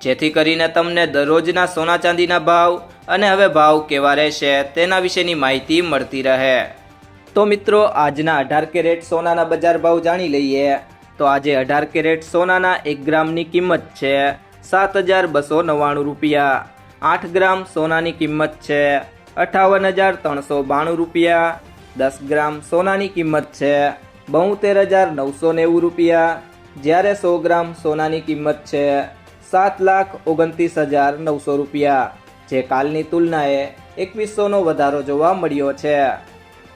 જેથી કરીને તમને દરરોજના સોના ચાંદીના ભાવ અને હવે ભાવ કેવા રહેશે તેના વિશેની માહિતી મળતી રહે. તો મિત્રો, આજના અઢાર કેરેટ સોનાના બજાર ભાવ જાણી લઈએ. તો આજે અઢાર કેરેટ સોનાના એક ગ્રામની કિંમત છે સાત હજાર બસો નવ્વાણું રૂપિયા. આઠ ગ્રામ સોનાની કિંમત છે અઠાવન હજાર ત્રણસો બાણું રૂપિયા. દસ ગ્રામ સોનાની કિંમત છે બોતેર હજાર નવસો નેવું રૂપિયા. જ્યારે સો ગ્રામ સોનાની કિંમત છે સાત લાખ ઓગણત્રીસ હજાર નવસો રૂપિયા. જે કાલની તુલનાએ એકવીસોનો વધારો જોવા મળ્યો છે.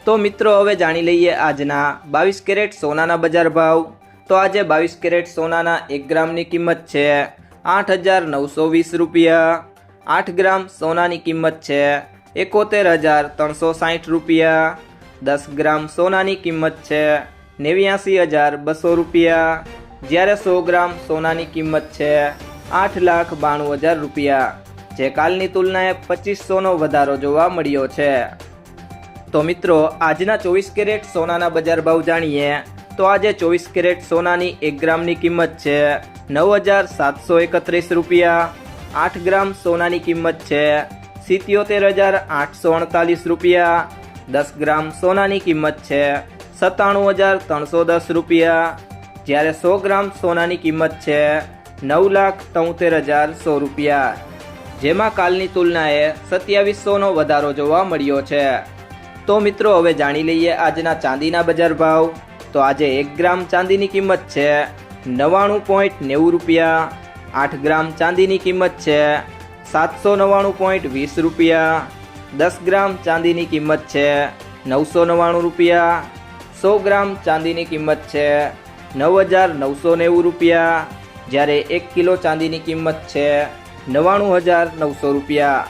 તો મિત્રો, હવે જાણી લઈએ આજના બાવીસ કેરેટ સોનાના બજાર ભાવ. તો આજે બાવીસ કેરેટ સોનાના એક ગ્રામની કિંમત છે આઠ હજાર નવસો વીસ રૂપિયા. આઠ ગ્રામ સોનાની કિંમત છે એકોતેર હજાર ત્રણસો સાઠ રૂપિયા. દસ ગ્રામ સોનાની કિંમત છે નેવ્યાસી હજાર બસો રૂપિયા. જ્યારે સો ગ્રામ સોનાની કિંમત છે આઠ લાખ બાણું હજાર રૂપિયા. જે કાલની તુલનાએ પચીસોનો વધારો જોવા મળ્યો છે. તો મિત્રો, આજના ચોવીસ કેરેટ સોનાના બજાર ભાવ જાણીએ. તો આજે ચોવીસ કેરેટ સોનાની એક ગ્રામની કિંમત છે નવ હજાર સાતસો એકત્રીસ રૂપિયા. આઠ ગ્રામ સોનાની કિંમત છે સિત્યોતેર હજાર આઠસો અડતાલીસ રૂપિયા. દસ ગ્રામ સોનાની કિંમત છે સત્તાણું હજાર ત્રણસો દસ રૂપિયા. જ્યારે સો ગ્રામ સોનાની કિંમત છે નવ લાખ તોતેર હજાર સો રૂપિયા. જેમાં કાલની તુલનાએ સત્યાવીસોનો વધારો જોવા મળ્યો છે. તો મિત્રો, હવે જાણી લઈએ આજના ચાંદીના બજાર ભાવ. તો આજે એક ગ્રામ ચાંદીની કિંમત છે નવ્વાણું પોઈન્ટ નેવું રૂપિયા. આઠ ગ્રામ ચાંદીની કિંમત છે સાતસો નવ્વાણું પોઈન્ટ વીસ રૂપિયા. દસ ગ્રામ ચાંદીની કિંમત છે નવસો નવ્વાણું રૂપિયા. સો ગ્રામ ચાંદીની કિંમત છે નવ હજાર નવસો નેવું રૂપિયા. જ્યારે એક કિલો ચાંદીની કિંમત છે નવ્વાણું હજાર નવસો રૂપિયા.